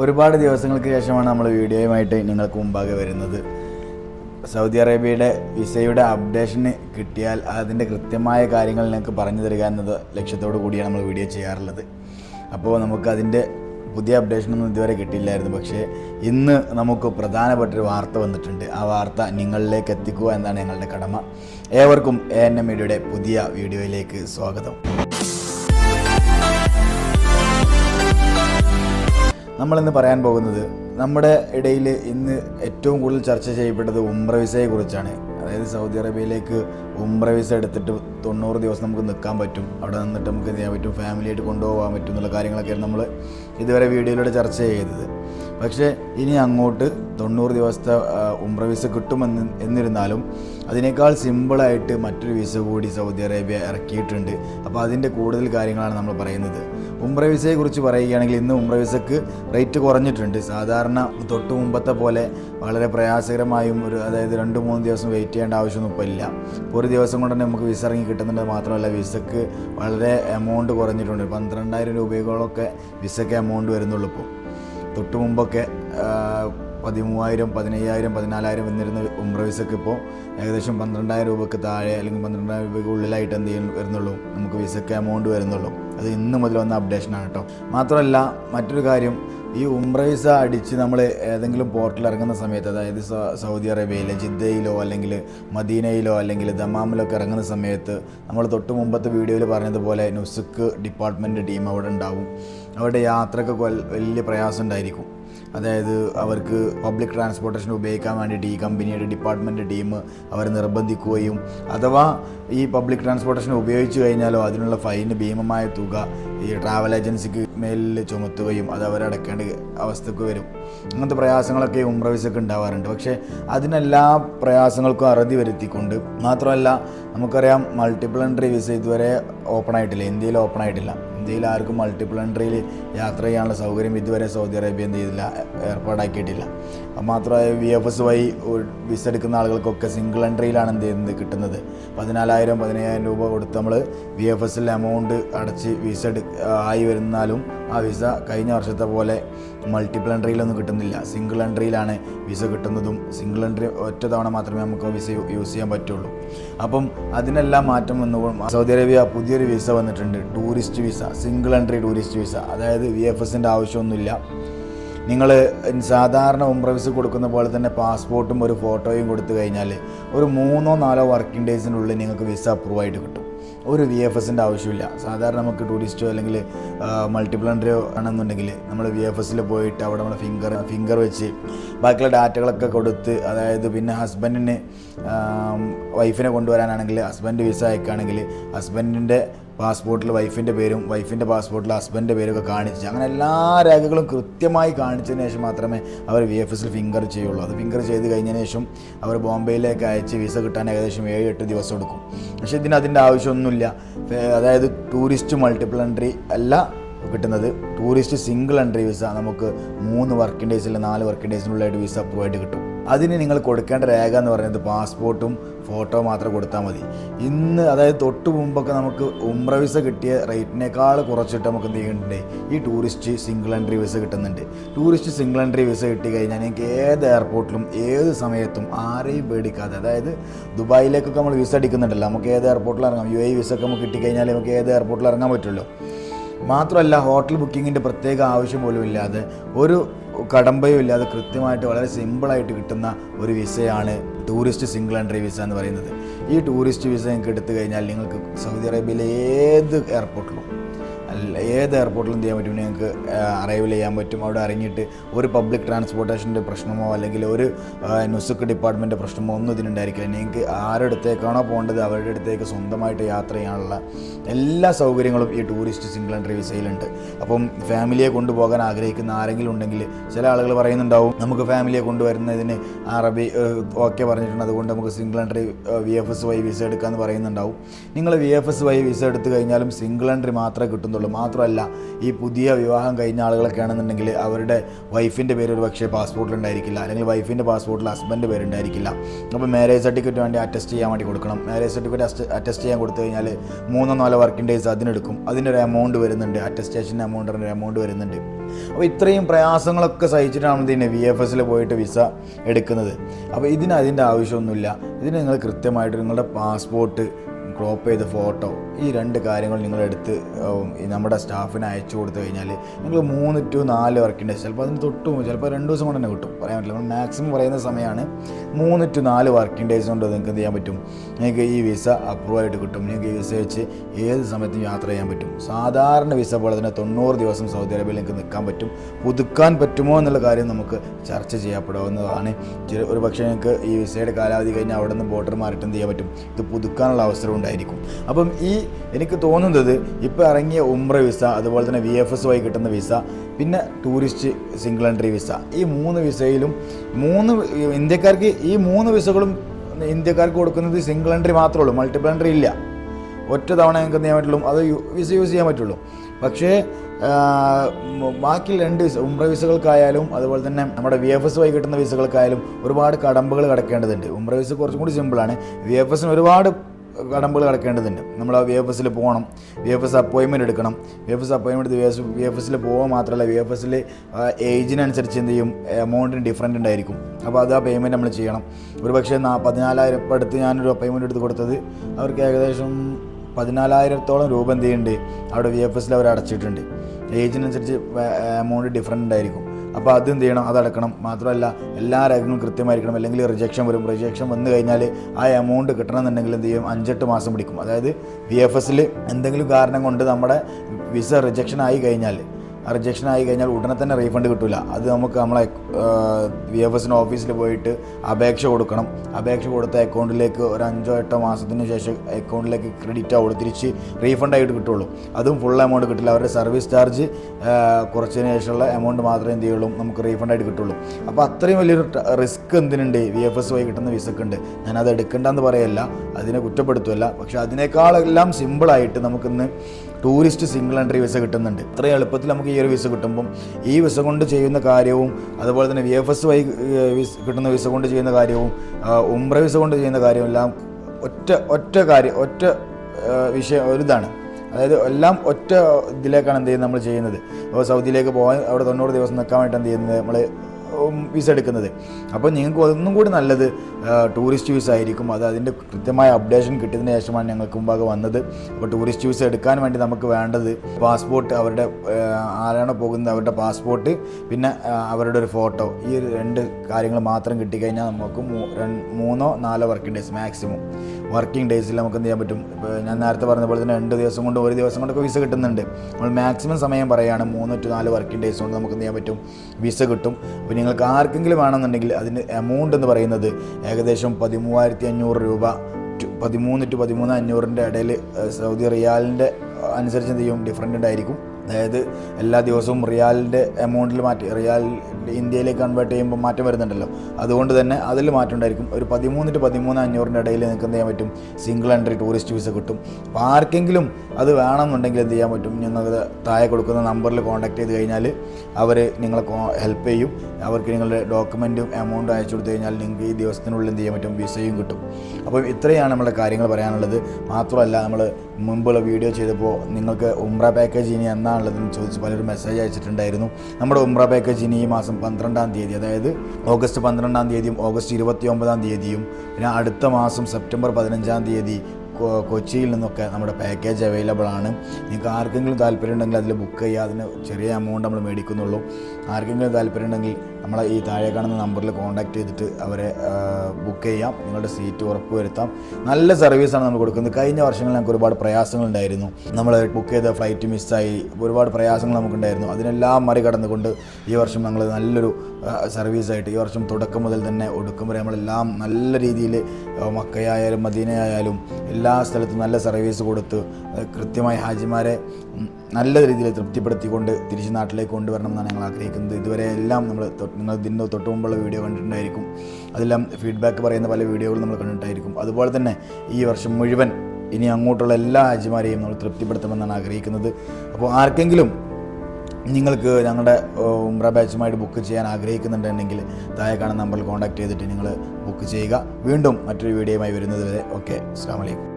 ഒരുപാട് ദിവസങ്ങൾക്ക് ശേഷമാണ് നമ്മൾ വീഡിയോയുമായിട്ട് നിങ്ങൾക്ക് മുമ്പാകെ വരുന്നത്. സൗദി അറേബ്യയുടെ വിസയുടെ അപ്ഡേഷന് കിട്ടിയാൽ അതിന്റെ കൃത്യമായ കാര്യങ്ങൾ നിങ്ങൾക്ക് പറഞ്ഞു തരിക എന്നത് ലക്ഷ്യത്തോടു കൂടിയാണ് നമ്മൾ വീഡിയോ ചെയ്യാറുള്ളത്. അപ്പോൾ നമുക്ക് അതിന്റെ പുതിയ അപ്ഡേഷനൊന്നും ഇതുവരെ കിട്ടിയില്ലായിരുന്നു. പക്ഷേ ഇന്ന് നമുക്ക് പ്രധാനപ്പെട്ടൊരു വാർത്ത വന്നിട്ടുണ്ട്. ആ വാർത്ത നിങ്ങളിലേക്ക് എത്തിക്കുക എന്നാണ് ഞങ്ങളുടെ കടമ. ഏവർക്കും എ എൻ എം മീഡിയയുടെ പുതിയ വീഡിയോയിലേക്ക് സ്വാഗതം. നമ്മളിന്ന് പറയാൻ പോകുന്നത് നമ്മുടെ ഇടയിൽ ഇന്ന് ഏറ്റവും കൂടുതൽ ചർച്ച ചെയ്യപ്പെട്ടത് ഉംറ വിസയെ കുറിച്ചാണ്. അതായത് സൗദി അറേബ്യയിലേക്ക് ഉംറ വിസ എടുത്തിട്ട് തൊണ്ണൂറ് ദിവസം നമുക്ക് നിൽക്കാൻ പറ്റും. അവിടെ നിന്നിട്ട് നമുക്ക് എന്ത് ചെയ്യാൻ പറ്റും? ഫാമിലിയായിട്ട് കൊണ്ടുപോകാൻ പറ്റും എന്നുള്ള കാര്യങ്ങളൊക്കെയാണ് നമ്മൾ ഇതുവരെ വീഡിയോയിലൂടെ ചർച്ച ചെയ്തത്. പക്ഷേ ഇനി അങ്ങോട്ട് തൊണ്ണൂറ് ദിവസത്തെ ഉംറ വിസ കിട്ടുമെന്ന് എന്നിരുന്നാലും അതിനേക്കാൾ സിമ്പിളായിട്ട് മറ്റൊരു വിസ കൂടി സൗദി അറേബ്യ ഇറക്കിയിട്ടുണ്ട്. അപ്പോൾ അതിന്റെ കൂടുതൽ കാര്യങ്ങളാണ് നമ്മൾ പറയുന്നത്. ഉംറ വിസയെക്കുറിച്ച് പറയുകയാണെങ്കിൽ ഇന്ന് ഉംറ വിസക്ക് റേറ്റ് കുറഞ്ഞിട്ടുണ്ട്. സാധാരണ തൊട്ട് മുമ്പത്തെ പോലെ വളരെ പ്രയാസകരമായും ഒരു അതായത് രണ്ട് മൂന്ന് ദിവസം വെയിറ്റ് ചെയ്യേണ്ട ആവശ്യമൊന്നും ഇപ്പോൾ ഇല്ല. ഒരു ദിവസം കൊണ്ട് തന്നെ നമുക്ക് വിസ ഇറങ്ങി കിട്ടുന്നുണ്ട് മാത്രമല്ല വിസക്ക് വളരെ എമൗണ്ട് കുറഞ്ഞിട്ടുണ്ട്. പന്ത്രണ്ടായിരം രൂപയോളമൊക്കെ വിസക്ക് എമൗണ്ട് വരുന്നുള്ളൂ ഇപ്പോൾ തൊട്ട് മുമ്പൊക്കെ പതിമൂവായിരം പതിനയ്യായിരം പതിനാലായിരം വന്നിരുന്ന ഉംറ വിസക്ക് ഇപ്പോൾ ഏകദേശം പന്ത്രണ്ടായിരം രൂപയ്ക്ക് താഴെ അല്ലെങ്കിൽ പന്ത്രണ്ടായിരം രൂപയ്ക്ക് ഉള്ളിലായിട്ട് എന്ത് ചെയ്യും വരുന്നുള്ളൂ. നമുക്ക് വിസക്ക് എമൗണ്ട് വരുന്നുള്ളൂ. അത് ഇന്ന് മുതൽ വന്ന അപ്ഡേഷനാണ് കേട്ടോ. മാത്രമല്ല മറ്റൊരു കാര്യം ഈ ഉംറൈസ അടിച്ച് നമ്മൾ ഏതെങ്കിലും പോർട്ടിൽ ഇറങ്ങുന്ന സമയത്ത് അതായത് സൗദി അറേബ്യയിലെ ജിദ്ദയിലോ അല്ലെങ്കിൽ മദീനയിലോ അല്ലെങ്കിൽ ദമാമിലോ ഒക്കെ ഇറങ്ങുന്ന സമയത്ത് നമ്മൾ തൊട്ട് മുമ്പത്തെ വീഡിയോയിൽ പറഞ്ഞതുപോലെ നുസുക്ക് ഡിപ്പാർട്ട്മെന്റ് ടീം അവിടെ ഉണ്ടാവും. അവിടെ യാത്രയ്ക്ക് വലിയ പ്രയാസം ഉണ്ടായിരിക്കും. അതായത് അവർക്ക് പബ്ലിക് ട്രാൻസ്പോർട്ടേഷൻ ഉപയോഗിക്കാൻ വേണ്ടിയിട്ട് ഈ കമ്പനിയുടെ ഡിപ്പാർട്ട്മെന്റ് ടീം അവർ നിർബന്ധിക്കുകയും അഥവാ ഈ പബ്ലിക് ട്രാൻസ്പോർട്ടേഷൻ ഉപയോഗിച്ചു കഴിഞ്ഞാലോ അതിനുള്ള ഫൈന് ഭീമമായ തുക ഈ ട്രാവൽ ഏജൻസിക്ക് മേലിൽ ചുമത്തുകയും അത് അവരടക്കേണ്ട അവസ്ഥക്ക് വരും. അങ്ങനത്തെ പ്രയാസങ്ങളൊക്കെ ഉംറ ഉണ്ടാവാറുണ്ട്. പക്ഷേ അതിനെല്ലാ പ്രയാസങ്ങൾക്കും അറുതി വരുത്തിക്കൊണ്ട് മാത്രമല്ല നമുക്കറിയാം മൾട്ടിപ്പിൾ എൻട്രി വിസ ഇതുവരെ ഓപ്പൺ ആയിട്ടില്ല. ഇന്ത്യയിൽ ഓപ്പൺ ആയിട്ടില്ല. ഇന്ത്യയിൽ ആർക്കും മൾട്ടിപ്പിൾ എൻട്രിയിൽ യാത്ര ചെയ്യാനുള്ള സൗകര്യം ഇതുവരെ സൗദി അറേബ്യ എന്ത് ചെയ്തില്ല ഏർപ്പാടാക്കിയിട്ടില്ല. അത് മാത്രമല്ല വി എഫ് എസ് വഴി വിസ എടുക്കുന്ന ആളുകൾക്കൊക്കെ സിംഗിൾ എൻട്രിയിലാണ് എന്ത് ചെയ്യുന്നത് കിട്ടുന്നത്. പതിനാലായിരം പതിനയ്യായിരം രൂപ കൊടുത്ത് നമ്മൾ വി എഫ് എസിൽ എമൗണ്ട് അടച്ച് വിസ എടു ആയി വരുന്നാലും ആ വിസ കഴിഞ്ഞ വർഷത്തെ പോലെ മൾട്ടിപ്പിൾ എൻട്രിയിലൊന്നും കിട്ടുന്നില്ല. സിംഗിൾ എൻട്രിയിലാണ് വിസ കിട്ടുന്നതും. സിംഗിൾ എൻട്രി ഒറ്റ തവണ മാത്രമേ നമുക്ക് വിസ യൂസ് ചെയ്യാൻ പറ്റുള്ളൂ. അപ്പം അതിനെല്ലാം മാറ്റം വന്നു സൗദി അറേബ്യ പുതിയൊരു വിസ വന്നിട്ടുണ്ട്. Tourist visa single entry tourist visa. അതായത് വി എഫ് എസിന്റെ ആവശ്യമൊന്നുമില്ല. നിങ്ങൾ സാധാരണ ഉംറ വിസ കൊടുക്കുന്ന പോലെ തന്നെ പാസ്പോർട്ടും ഒരു ഫോട്ടോയും കൊടുത്തു കഴിഞ്ഞാൽ ഒരു മൂന്നോ നാലോ വർക്കിംഗ് ഡേയ്സിനുള്ളിൽ നിങ്ങൾക്ക് വിസ അപ്രൂവ് ആയിട്ട് കിട്ടും. ഒരു വി എഫ് എസിന്റെ ആവശ്യമില്ല. സാധാരണ നമുക്ക് ടൂറിസ്റ്റോ അല്ലെങ്കിൽ മൾട്ടിപ്പിൾ എൻട്രിയോ ആണെന്നുണ്ടെങ്കിൽ നമ്മൾ വി എഫ് എസിൽ പോയിട്ട് അവിടെ നമ്മൾ ഫിംഗർ ഫിംഗർ വെച്ച് ബാക്കിയുള്ള ഡാറ്റകളൊക്കെ കൊടുത്ത് അതായത് പിന്നെ ഹസ്ബൻഡിന് വൈഫിനെ കൊണ്ടുവരാനാണെങ്കിൽ ഹസ്ബൻഡ് വിസ അയക്കുകയാണെങ്കിൽ ഹസ്ബൻഡിന്റെ പാസ്പോർട്ടിൽ വൈഫിന്റെ പേരും വൈഫിന്റെ പാസ്പോർട്ടിൽ ഹസ്ബൻഡിന്റെ പേരൊക്കെ കാണിച്ച് അങ്ങനെ എല്ലാ രേഖകളും കൃത്യമായി കാണിച്ചതിന് ശേഷം മാത്രമേ അവർ വി എഫ് എസിൽ ഫിംഗർ ചെയ്യുള്ളൂ. അത് ഫിംഗർ ചെയ്ത് കഴിഞ്ഞതിന് ശേഷം അവർ ബോംബെയിലേക്ക് അയച്ച് വിസ കിട്ടാൻ ഏകദേശം ഏഴ് എട്ട് ദിവസം എടുക്കും. പക്ഷേ ഇതിന് അതിന്റെ ആവശ്യമൊന്നുമില്ല. അതായത് ടൂറിസ്റ്റ് മൾട്ടിപ്ലൻട്രി അല്ല കിട്ടുന്നത്. ടൂറിസ്റ്റ് സിംഗിൾ എൻട്രി വിസ നമുക്ക് മൂന്ന് വർക്കിംഗ് ഡേയ്സിൽ നാല് വർക്കിംഗ് ഡേയ്സിനുള്ളിലായിട്ട് വിസ അപ്രൂവ് ആയിട്ട് കിട്ടും. അതിന് നിങ്ങൾ കൊടുക്കേണ്ട രേഖ എന്ന് പറയുന്നത് പാസ്പോർട്ടും ഫോട്ടോ മാത്രം കൊടുത്താൽ മതി. ഇന്ന് അതായത് തൊട്ട് മുമ്പൊക്കെ നമുക്ക് ഉംറ വിസ കിട്ടിയ റേറ്റിനേക്കാൾ കുറച്ചിട്ട് നമുക്ക് എന്ത് ചെയ്യുന്നുണ്ട് ഈ ടൂറിസ്റ്റ് സിംഗിൾ എൻട്രി വിസ കിട്ടുന്നുണ്ട്. ടൂറിസ്റ്റ് സിംഗിൾ എൻട്രി വിസ കിട്ടി കഴിഞ്ഞാൽ നിങ്ങൾക്ക് ഏത് എയർപോർട്ടിലും ഏത് സമയത്തും ആരെയും പേടിക്കാതെ അതായത് ദുബായിലേക്കൊക്കെ നമ്മൾ വിസ അടിക്കുന്നുണ്ടല്ലോ. നമുക്ക് ഏത് എയർപോർട്ടിൽ ഇറങ്ങാം? യു എ വിസ ഒക്കെ നമുക്ക് കിട്ടിക്കഴിഞ്ഞാൽ നമുക്ക് ഏത് എയർപോർട്ടിൽ ഇറങ്ങാൻ പറ്റുമല്ലോ മാത്രമല്ല ഹോട്ടൽ ബുക്കിങ്ങിന്റെ പ്രത്യേക ആവശ്യം പോലും ഇല്ലാതെ ഒരു കടമ്പയും ഇല്ലാതെ കൃത്യമായിട്ട് വളരെ സിമ്പിളായിട്ട് കിട്ടുന്ന ഒരു വിസയാണ് ടൂറിസ്റ്റ് സിംഗിൾ എൻട്രി വിസ എന്ന് പറയുന്നത്. ഈ ടൂറിസ്റ്റ് വിസ നിങ്ങൾക്ക് എടുത്തു കഴിഞ്ഞാൽ നിങ്ങൾക്ക് സൗദി അറേബ്യയിലെ ഏത് എയർപോർട്ടിലും ഏത് എയർപോർട്ടിലും എന്ത് ചെയ്യാൻ പറ്റും? ഞങ്ങൾക്ക് അറൈവ് ചെയ്യാൻ പറ്റും. അവിടെ ഇറങ്ങിയിട്ട് ഒരു പബ്ലിക് ട്രാൻസ്പോർട്ടേഷന്റെ പ്രശ്നമോ അല്ലെങ്കിൽ ഒരു നുസുക്ക് ഡിപ്പാർട്ട്മെന്റ് പ്രശ്നമോ ഒന്നും ഇതിനുണ്ടായിരിക്കില്ല. ഞങ്ങൾക്ക് ആരുടെ അടുത്തേക്കാണോ പോകേണ്ടത്? അവരുടെ അടുത്തേക്ക് സ്വന്തമായിട്ട് യാത്ര ചെയ്യാനുള്ള എല്ലാ സൗകര്യങ്ങളും ഈ ടൂറിസ്റ്റ് സിംഗിൾ എൻട്രി വിസയിലുണ്ട് അപ്പം ഫാമിലിയെ കൊണ്ടുപോകാൻ ആഗ്രഹിക്കുന്ന ആരെങ്കിലും ഉണ്ടെങ്കിൽ ചില ആളുകൾ പറയുന്നുണ്ടാവും നമുക്ക് ഫാമിലിയെ കൊണ്ടുവരുന്നതിന് അറബി ഓക്കെ പറഞ്ഞിട്ടുണ്ട്. അതുകൊണ്ട് നമുക്ക് single entry V F S Y visa എടുക്കാമെന്ന് പറയുന്നുണ്ടാവും. നിങ്ങൾ V F S Y visa എടുത്തു കഴിഞ്ഞാലും സിംഗിൾ എൻട്രി മാത്രമേ കിട്ടുന്നുള്ളൂ. മാത്രമല്ല മാത്രമല്ല ഈ പുതിയ വിവാഹം കഴിഞ്ഞ ആളുകളൊക്കെ ആണെന്നുണ്ടെങ്കിൽ അവരുടെ വൈഫിന്റെ പേര് ഒരു പക്ഷേ പാസ്പോർട്ടിൽ ഉണ്ടായിരിക്കില്ല അല്ലെങ്കിൽ വൈഫിന്റെ പാസ്പോർട്ടിൽ ഹസ്ബൻഡ് പേരുണ്ടായിരിക്കില്ല. അപ്പോൾ മാരേജ് സർട്ടിഫിക്കറ്റ് വേണ്ടി അറ്റസ്റ്റ് ചെയ്യാൻ വേണ്ടി കൊടുക്കണം. മാരേജ് സർട്ടിഫിക്കറ്റ് അറ്റസ്റ്റ് ചെയ്യാൻ കൊടുത്തു കഴിഞ്ഞാൽ മൂന്നോ നാലോ വർക്കിംഗ് ഡേയ്സ് അതിനെടുക്കും. അതിനൊരു എമൗണ്ട് വരുന്നുണ്ട്. അറ്റസ്റ്റേഷൻ എമൗണ്ട് ഒരു എമൗണ്ട് വരുന്നുണ്ട്. അപ്പോൾ ഇത്രയും പ്രയാസങ്ങളൊക്കെ സഹിച്ചിട്ടാണ് ഇതിനെ വി എഫ് എസിൽ പോയിട്ട് വിസ എടുക്കുന്നത്. അപ്പോൾ ഇതിന് അതിന്റെ ആവശ്യമൊന്നുമില്ല. ഇതിന് നിങ്ങൾ കൃത്യമായിട്ട് നിങ്ങളുടെ പാസ്പോർട്ട് ക്രോപ്പ് ചെയ്ത ഫോട്ടോ ഈ രണ്ട് കാര്യങ്ങൾ നിങ്ങൾ എടുത്ത് നമ്മുടെ സ്റ്റാഫിന് അയച്ചു കൊടുത്തു കഴിഞ്ഞാൽ നിങ്ങൾ മൂന്ന് ടു നാല് വർക്കിംഗ് ചിലപ്പോൾ അതിന് തൊട്ടും ചിലപ്പോൾ രണ്ട് ദിവസം കൊണ്ട് തന്നെ കിട്ടും. പറയാൻ പറ്റില്ല. മാക്സിമം പറയുന്ന സമയമാണ് മൂന്ന് ടു നാല് വർക്കിംഗ് ഡേയ്സ് കൊണ്ട് നിങ്ങൾക്ക് എന്ത് ചെയ്യാൻ പറ്റും? നിങ്ങൾക്ക് ഈ വിസ അപ്രൂവ് ആയിട്ട് കിട്ടും. നിങ്ങൾക്ക് ഈ വിസ വെച്ച് ഏത് സമയത്തും യാത്ര ചെയ്യാൻ പറ്റും. സാധാരണ വിസ പോലെ തന്നെ തൊണ്ണൂറ് ദിവസം സൗദി അറേബ്യയിൽ നിങ്ങൾക്ക് നിൽക്കാൻ പറ്റും. പുതുക്കാൻ പറ്റുമോ എന്നുള്ള കാര്യം നമുക്ക് ചർച്ച ചെയ്യപ്പെടാവുന്നതാണ്. ഒരു പക്ഷേ നിങ്ങൾക്ക് ഈ വിസയുടെ കാലാവധി കഴിഞ്ഞാൽ അവിടെ നിന്ന് ബോർഡർ മാറിയിട്ട് എന്ത് ചെയ്യാൻ പറ്റും? ഇത് പുതുക്കാനുള്ള അവസരം ഉണ്ടായിരിക്കും. അപ്പം ഈ എനിക്ക് തോന്നുന്നത് ഇപ്പോൾ ഇറങ്ങിയ ഉമ്ര വിസ അതുപോലെ തന്നെ വി എഫ് എസ് വൈ കിട്ടുന്ന വിസ പിന്നെ ടൂറിസ്റ്റ് സിംഗിൾ എൻട്രി വിസ ഈ മൂന്ന് വിസയിലും മൂന്ന് ഇന്ത്യക്കാർക്ക് ഈ മൂന്ന് വിസകളും ഇന്ത്യക്കാർക്ക് കൊടുക്കുന്നത് സിംഗിൾ എൻട്രി മാത്രമേ ഉള്ളൂ മൾട്ടിപ്പിൾ എൻട്രി ഇല്ല. ഒറ്റ തവണ ഞങ്ങൾക്ക് ചെയ്യാൻ പറ്റുള്ളൂ അത് വിസ യൂസ് ചെയ്യാൻ പറ്റുള്ളൂ. പക്ഷേ ബാക്കി രണ്ട് വിസ ഉംറ വിസകൾക്കായാലും അതുപോലെ തന്നെ നമ്മുടെ വി എഫ് എസ് വൈ കിട്ടുന്ന വിസകൾക്കായാലും ഒരുപാട് കടമ്പകൾ കടക്കേണ്ടതുണ്ട്. ഉംറ വിസ കുറച്ചും കൂടി സിമ്പിളാണ് വി എഫ് എസിന് ഒരുപാട് കടമ്പകൾ കിടക്കേണ്ടതുണ്ട്. നമ്മൾ വി എഫ് എസിൽ പോകണം. വി എഫ് എസ് അപ്പോയിൻമെന്റ് എടുക്കണം. വി എഫ് എസ് അപ്പോയിൻമെന്റ് വി എസ് വി എഫ് എസിൽ പോകുക മാത്രമല്ല വി എഫ് എസിൽ ഏജിനനുസരിച്ച് എന്ത് ചെയ്യും? എമൗണ്ടിന് ഡിഫറന്റ് ഉണ്ടായിരിക്കും. അപ്പോൾ അത് ആ പേയ്മെന്റ് നമ്മൾ ചെയ്യണം. ഒരു പക്ഷേ പതിനാലായിരം ഇപ്പം അടുത്ത് ഞാനൊരു പേയ്മെന്റ് എടുത്ത് കൊടുത്തത് അവർക്ക് ഏകദേശം പതിനാലായിരത്തോളം രൂപ എന്ത് ചെയ്യുന്നുണ്ട് അവിടെ വി എഫ് എസിൽ അവർ അടച്ചിട്ടുണ്ട് ഏജിനനുസരിച്ച് എമൗണ്ട് ഡിഫറന്റ് ഉണ്ടായിരിക്കും. അപ്പോൾ അത് എന്ത് ചെയ്യണം? അതടക്കണം മാത്രമല്ല എല്ലാ രേഖകളും കൃത്യമായിരിക്കണം. അല്ലെങ്കിൽ റിജക്ഷൻ വരും. റിജക്ഷൻ വന്നു കഴിഞ്ഞാൽ ആ എമൗണ്ട് കിട്ടണമെന്നുണ്ടെങ്കിൽ എന്ത് ചെയ്യും? അഞ്ചെട്ട് മാസം പിടിക്കും. അതായത് വി എഫ് എസിൽ എന്തെങ്കിലും കാരണം കൊണ്ട് നമ്മുടെ വിസ റിജക്ഷൻ ആയി കഴിഞ്ഞാൽ റിജക്ഷൻ ആയി കഴിഞ്ഞാൽ ഉടനെ തന്നെ റീഫണ്ട് കിട്ടില്ല അത് നമുക്ക് നമ്മളെ വി എഫ് എസിന്റെ ഓഫീസിൽ പോയിട്ട് അപേക്ഷ കൊടുക്കണം. അപേക്ഷ കൊടുത്ത അക്കൗണ്ടിലേക്ക് ഒരു അഞ്ചോ എട്ടോ മാസത്തിന് ശേഷം അക്കൗണ്ടിലേക്ക് ക്രെഡിറ്റ് ആവുള്ളൂ തിരിച്ച് റീഫണ്ട് ആയിട്ട് കിട്ടുള്ളൂ. അതും ഫുൾ എമൗണ്ട് കിട്ടില്ല. അവരുടെ സർവീസ് ചാർജ് കുറച്ചതിന് ശേഷമുള്ള എമൗണ്ട് മാത്രമേ എന്ത് ചെയ്യുള്ളൂ? നമുക്ക് റീഫണ്ട് ആയിട്ട് കിട്ടുള്ളൂ. അപ്പോൾ അത്രയും വലിയൊരു റിസ്ക് എന്തിനുണ്ട്? വി എഫ് എസ് വഴി കിട്ടുന്ന വിസക്കുണ്ട് ഞാനത് എടുക്കേണ്ടെന്ന് പറയല്ല. അതിനെ കുറ്റപ്പെടുത്തുമല്ല പക്ഷെ അതിനേക്കാളെല്ലാം സിമ്പിളായിട്ട് നമുക്കിന്ന് ടൂറിസ്റ്റ് സിംഗിൾ എൻട്രി വിസ കിട്ടുന്നുണ്ട്. ഇത്രയും എളുപ്പത്തിൽ നമുക്ക് ഈ ഒരു വിസ കിട്ടുമ്പം ഈ വിസ കൊണ്ട് ചെയ്യുന്ന കാര്യവും അതുപോലെ തന്നെ വി എഫ് എസ് വൈ കിട്ടുന്ന വിസ കൊണ്ട് ചെയ്യുന്ന കാര്യവും ഉംറ വിസ കൊണ്ട് ചെയ്യുന്ന കാര്യവും എല്ലാം ഒറ്റ ഒറ്റ കാര്യം ഒറ്റ വിഷയം ഒരു ഇതാണ് അതായത് എല്ലാം ഒറ്റ ഇതിലേക്കാണ് എന്ത് ചെയ്യുന്നത് നമ്മൾ ചെയ്യുന്നത്. അപ്പോൾ സൗദിയിലേക്ക് പോകാൻ അവിടെ തൊണ്ണൂറ് ദിവസം നിൽക്കാൻ വേണ്ടി എന്ത് ചെയ്യുന്നത്? നമ്മൾ വിസ എടുക്കുന്നത്. അപ്പോൾ നിങ്ങൾക്ക് ഒന്നും കൂടി നല്ലത് ടൂറിസ്റ്റ് വിസ ആയിരിക്കും. അത് അതിന്റെ കൃത്യമായ അപ്ഡേഷൻ കിട്ടിയതിന് ശേഷമാണ് ഞങ്ങൾക്ക് മുമ്പാകെ വന്നത്. അപ്പോൾ ടൂറിസ്റ്റ് വിസ എടുക്കാൻ വേണ്ടി നമുക്ക് വേണ്ടത് പാസ്പോർട്ട് അവരുടെ ആരാണോ പോകുന്നത് അവരുടെ പാസ്പോർട്ട് പിന്നെ അവരുടെ ഒരു ഫോട്ടോ ഈ രണ്ട് കാര്യങ്ങൾ മാത്രം കിട്ടിക്കഴിഞ്ഞാൽ നമുക്ക് മൂന്നോ നാലോ വർക്കിംഗ് ഡേയ്സ് മാക്സിമം വർക്കിംഗ് ഡേയ്സിൽ നമുക്ക് എന്ത് ചെയ്യാൻ പറ്റും? ഇപ്പോൾ ഞാൻ നേരത്തെ പറഞ്ഞ പോലെ തന്നെ രണ്ട് ദിവസം കൊണ്ട് ഒരു ദിവസം കൊണ്ടൊക്കെ വിസ കിട്ടുന്നുണ്ട്. നമ്മൾ മാക്സിമം സമയം പറയുകയാണ് മൂന്ന് ടു നാല് വർക്കിംഗ് ഡേയ്സ് കൊണ്ട് നമുക്ക് എന്ത് ചെയ്യാൻ പറ്റും? വിസ കിട്ടും. അപ്പോൾ നിങ്ങൾക്ക് ആർക്കെങ്കിലും വേണമെന്നുണ്ടെങ്കിൽ അതിന് എമൗണ്ട് എന്ന് പറയുന്നത് ഏകദേശം പതിമൂവായിരത്തി അഞ്ഞൂറ് രൂപ ടു പതിമൂന്ന് ടു പതിമൂന്ന് അഞ്ഞൂറിന്റെ ഇടയിൽ സൗദി റിയാലിന്റെ അനുസരിച്ച് എന്ത് ചെയ്യും? ഡിഫറന്റ് ഉണ്ടായിരിക്കും അതായത് എല്ലാ ദിവസവും റിയാലിന്റെ എമൗണ്ടിൽ മാറ്റി റിയാൽ ഇന്ത്യയിലേക്ക് കൺവേർട്ട് ചെയ്യുമ്പോൾ മാറ്റം വരുന്നുണ്ടല്ലോ. അതുകൊണ്ട് തന്നെ അതിൽ മാറ്റം ഉണ്ടായിരിക്കും. ഒരു പതിമൂന്ന് ടു പതിമൂന്ന് അഞ്ഞൂറിന്റെ ഇടയിൽ എന്ത് ചെയ്യാൻ പറ്റും? സിംഗിൾ എൻട്രി ടൂറിസ്റ്റ് വിസ കിട്ടും. അപ്പോൾ ആർക്കെങ്കിലും അത് വേണമെന്നുണ്ടെങ്കിൽ എന്ത് ചെയ്യാൻ പറ്റും? ഞങ്ങൾ താഴെ കൊടുക്കുന്ന നമ്പറിൽ കോൺടാക്ട് ചെയ്ത് കഴിഞ്ഞാൽ അവർ നിങ്ങളെ ഹെൽപ്പ് ചെയ്യും. അവർക്ക് നിങ്ങളുടെ ഡോക്യുമെന്റും എമൗണ്ടും അയച്ചു കൊടുത്തു കഴിഞ്ഞാൽ നിങ്ങൾക്ക് ഈ ദിവസത്തിനുള്ളിൽ എന്ത് ചെയ്യാൻ പറ്റും? വിസയും കിട്ടും. അപ്പോൾ ഇത്രയാണ് നമ്മുടെ കാര്യങ്ങൾ പറയാനുള്ളത്. മാത്രമല്ല നമ്മൾ മുമ്പുള്ള വീഡിയോ ചെയ്തപ്പോൾ നിങ്ങൾക്ക് ഉംറ പാക്കേജ് ഇനി എന്നാണുള്ളതെന്ന് ചോദിച്ച് പലരും മെസ്സേജ് അയച്ചിട്ടുണ്ടായിരുന്നു. നമ്മുടെ ഉംറ പാക്കേജ് ഇനി ഈ മാസം പന്ത്രണ്ടാം തീയതി അതായത് ഓഗസ്റ്റ് പന്ത്രണ്ടാം തീയതിയും ഓഗസ്റ്റ് ഇരുപത്തി ഒമ്പതാം തീയതിയും പിന്നെ അടുത്ത മാസം സെപ്റ്റംബർ പതിനഞ്ചാം തീയതി കൊച്ചിയിൽ നിന്നൊക്കെ നമ്മുടെ പാക്കേജ് അവൈലബിൾ ആണ്. നിങ്ങൾക്ക് ആർക്കെങ്കിലും താല്പര്യം ഉണ്ടെങ്കിൽ അതിൽ ബുക്ക് ചെയ്യുക അതിന് ചെറിയ എമൗണ്ട് നമ്മൾ മേടിക്കുന്നുള്ളൂ. ആർക്കെങ്കിലും താല്പര്യം ഉണ്ടെങ്കിൽ നമ്മളെ ഈ താഴെ കാണുന്ന നമ്പറിൽ കോൺടാക്ട് ചെയ്തിട്ട് അവരെ ബുക്ക് ചെയ്യാം. നിങ്ങളുടെ സീറ്റ് ഉറപ്പ് വരുത്താം നല്ല സർവീസാണ് നമ്മൾ കൊടുക്കുന്നത്. കഴിഞ്ഞ വർഷങ്ങളിൽ നമുക്ക് ഒരുപാട് പ്രയാസങ്ങളുണ്ടായിരുന്നു. നമ്മൾ ബുക്ക് ചെയ്ത ഫ്ലൈറ്റ് മിസ്സായി ഒരുപാട് പ്രയാസങ്ങൾ നമുക്കുണ്ടായിരുന്നു. അതിനെല്ലാം മറികടന്നുകൊണ്ട് ഈ വർഷം ഞങ്ങൾ നല്ലൊരു സർവീസായിട്ട് ഈ വർഷം തുടക്കം മുതൽ തന്നെ ഒടുക്കം വരെ നമ്മളെല്ലാം നല്ല രീതിയിൽ മക്കയായാലും മദീനയായാലും എല്ലാ സ്ഥലത്തും നല്ല സർവീസ് കൊടുത്ത് കൃത്യമായി ഹാജിമാരെ നല്ല രീതിയിൽ തൃപ്തിപ്പെടുത്തിക്കൊണ്ട് തിരിച്ച് നാട്ടിലേക്ക് കൊണ്ടുവരണം എന്നാണ് ഞങ്ങൾ ആഗ്രഹിക്കുന്നത്. ഇതുവരെ എല്ലാം നമ്മൾ നിങ്ങൾ ഇതിന്റെ തൊട്ട് മുമ്പുള്ള വീഡിയോ കണ്ടിട്ടുണ്ടായിരിക്കും. അതെല്ലാം ഫീഡ്ബാക്ക് പറയുന്ന പല വീഡിയോകളും നമ്മൾ കണ്ടിട്ടായിരിക്കും. അതുപോലെ തന്നെ ഈ വർഷം മുഴുവൻ ഇനി അങ്ങോട്ടുള്ള എല്ലാ ആജിമാരെയും നമ്മൾ തൃപ്തിപ്പെടുത്തണമെന്നാണ് ആഗ്രഹിക്കുന്നത്. അപ്പോൾ ആർക്കെങ്കിലും നിങ്ങൾക്ക് ഞങ്ങളുടെ ഉംറ ബാച്ചുമായിട്ട് ബുക്ക് ചെയ്യാൻ ആഗ്രഹിക്കുന്നുണ്ടെങ്കിൽ താഴെ കാണുന്ന നമ്പറിൽ കോൺടാക്ട് ചെയ്തിട്ട് നിങ്ങൾ ബുക്ക് ചെയ്യുക. വീണ്ടും മറ്റൊരു വീഡിയോയുമായി വരുന്നത് വരെ. ഓക്കെ അസ്സാം വലൈക്കും